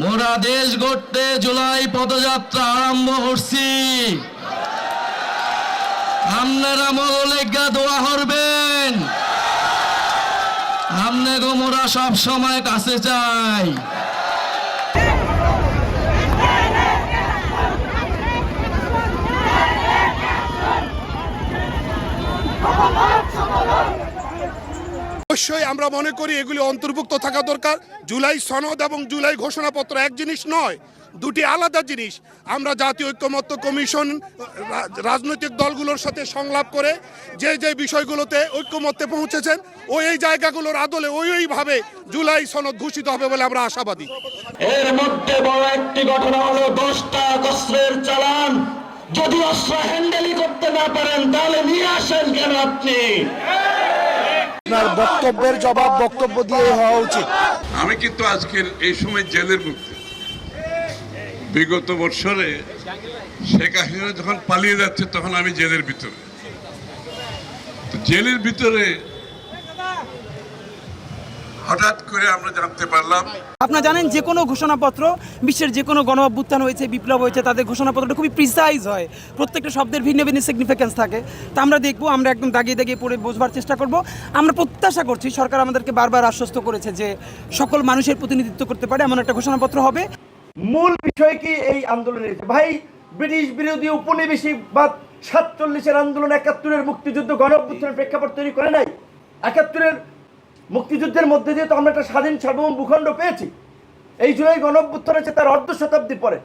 মোরা দেশ গড়তে জুলাই পদযাত্রা আরম্ভ করছি। আপনারা মৌলিকা দোয়া করবেন। আমনে গো মোরা সব সময় কাছে চাই। অবশ্যই আমরা মনে করি এগুলি অন্তর্ভুক্ত থাকা দরকার। জুলাই সনদ এবং জুলাই ঘোষণাপত্র এক জিনিস নয়, দুটি আলাদা জিনিস। আমরা জাতীয় ঐক্যমত্য কমিশন রাজনৈতিক দলগুলোর সাথে সংলাপ করে যে যে বিষয়গুলোতে ঐক্যমত্যে পৌঁছেছেন ওই এই জায়গাগুলোর আদলে ওই ওইভাবে জুলাই সনদ ঘোষিত হবে বলে আমরা আশাবাদী। এর মধ্যে বড় একটি ঘটনা হলো দশটা অস্ত্রের চালান। যদি অস্ত্র হ্যান্ডেলই করতে না পারেন, তাহলে নিয়ে আসেন কেন আপনি? আপনার বক্তব্যের জবাব বক্তব্য দিয়ে হওয়া উচিত। আমি কিন্তু আজকের এই সময় জেলের মুক্তি। বিগত বছরে শেখ হাসিনা যখন পালিয়ে যাচ্ছে, তখন আমি জেলের ভিতরে। জেলের ভিতরে হঠাৎ করে আমরা জানতে পারলাম আপনারা জানেন যে কোনো ঘোষণাপত্র বিশ্বের যে কোনো গণ অভ্যুত্থান হয়েছে বিপ্লব হয়েছে তাদের ঘোষণাপত্রটা খুবই প্রিসাইজ হয়। প্রত্যেকটা শব্দের ভিন্ন ভিন্ন সিগনিফিক্যান্স থাকে। তা আমরা দেখব আমরা একদম দাগিয়ে দাগিয়ে পড়ে বোঝবার চেষ্টা করব। আমরা প্রত্যাশা করছি সরকার আমাদেরকে বারবার আশ্বস্ত করেছে যে সকল মানুষের প্রতিনিধিত্ব করতে পারে এমন একটা ঘোষণাপত্র হবে। মূল বিষয় কি এই আন্দোলনের? ভাই ব্রিটিশ বিরোধী উপনিবেশিকবাদ সাতচল্লিশের আন্দোলন একাত্তরের মুক্তিযুদ্ধ গণ অভ্যুত্থানের প্রেক্ষাপট তৈরি করে নাই? একাত্তরের মুক্তিযুদ্ধের মধ্যে দিয়ে তো আমরা একটা স্বাধীন সার্বভৌম ভূখণ্ড পেয়েছি, এই জন্যই গণ অভ্যুত্থান হচ্ছে তার অর্ধ শতাব্দী পরে